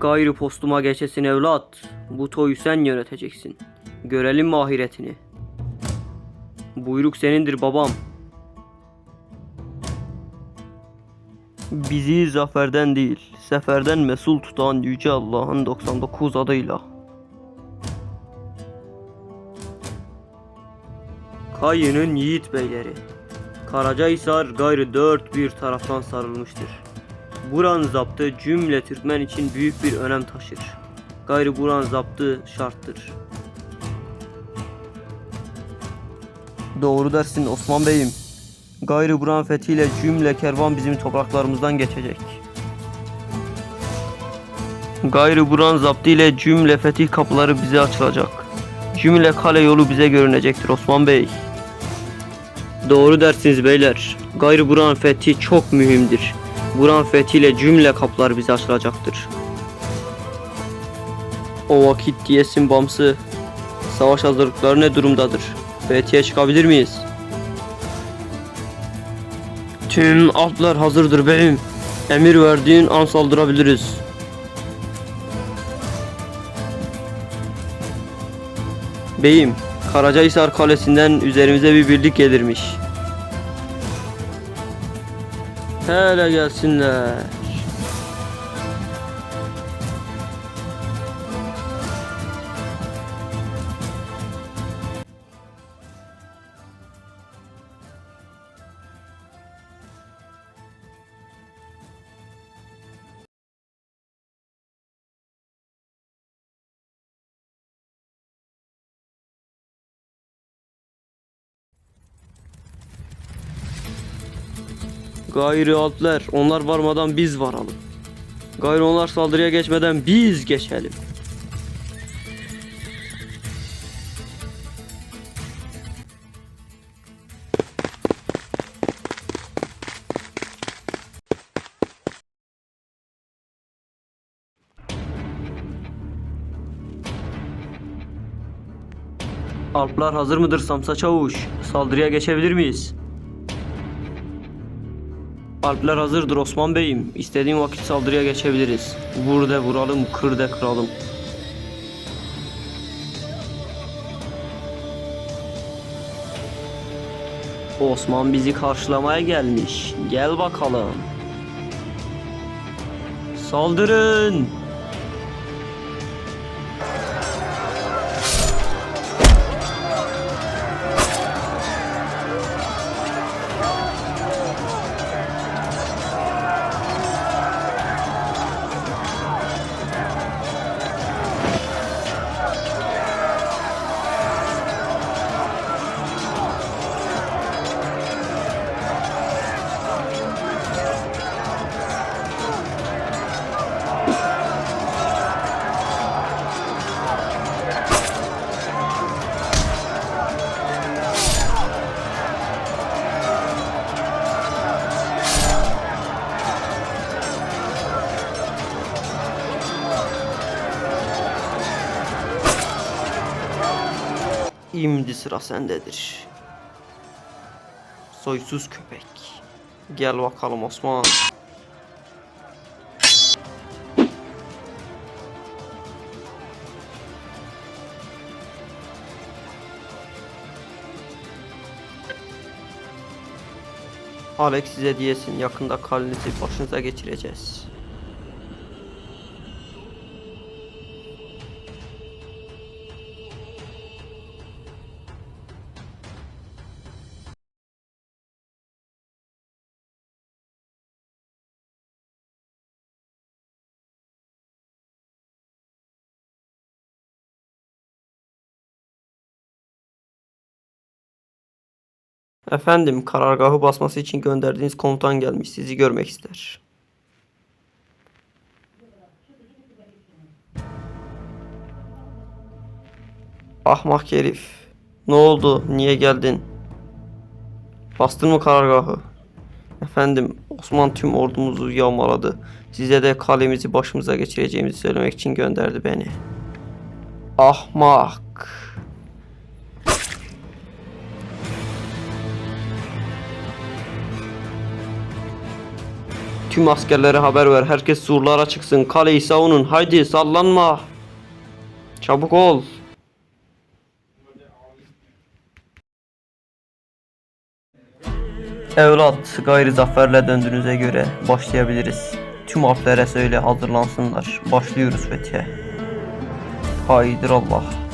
Gayrı postuma geçesin evlat. Bu toyu sen yöneteceksin. Görelim mahiretini. Buyruk senindir babam. Bizi zaferden değil, seferden mesul tutan Yüce Allah'ın 99 adıyla. Kayının yiğit beyleri. Karacahisar gayrı dört bir taraftan sarılmıştır. Buran zaptı cümle Türkmen için büyük bir önem taşır. Gayrı Buran zaptı şarttır. Doğru dersin Osman Bey'im. Gayrı Buran fethiyle cümle kervan bizim topraklarımızdan geçecek. Gayrı Buran zaptı ile cümle fetih kapıları bize açılacak. Cümle kale yolu bize görünecektir Osman Bey. Doğru dersiniz beyler. Gayrı Buran fethi çok mühimdir. Buran fethiyle cümle kapılar bize açılacaktır. O vakit diyesin Bamsı. Savaş hazırlıkları ne durumdadır? Fethiye çıkabilir miyiz? Tüm altlar hazırdır beyim. Emir verdiğin an saldırabiliriz. Beyim, Karacahisar Kalesi'nden üzerimize bir birlik gelirmiş. Hele gelsinler. Gayrı altlar, onlar varmadan biz varalım. Gayrı onlar saldırıya geçmeden biz geçelim. Alplar hazır mıdır Samsa Çavuş? Saldırıya geçebilir miyiz? Alpler hazırdır Osman Bey'im. İstediğin vakit saldırıya geçebiliriz. Vur de vuralım, kır de kıralım. Osman bizi karşılamaya gelmiş. Gel bakalım. Saldırın! Şimdi sıra sendedir. Soysuz köpek. Gel bakalım Osman. Alex size diyesin yakında kalenizi başınıza geçireceğiz. Efendim, karargahı basması için gönderdiğiniz komutan gelmiş. Sizi görmek ister. Ahmak herif. Ne oldu? Niye geldin? Bastın mı karargahı? Efendim, Osman tüm ordumuzu yağmaladı. Size de kalemizi başımıza geçireceğimizi söylemek için gönderdi beni. Ahmak. Tüm askerlere haber ver. Herkes surlara çıksın. Kaleyi savunun. Haydi sallanma. Çabuk ol. Evlat, gayri zaferle döndüğünüze göre başlayabiliriz. Tüm harflere söyle hazırlansınlar. Başlıyoruz fethiye. Haydır Allah.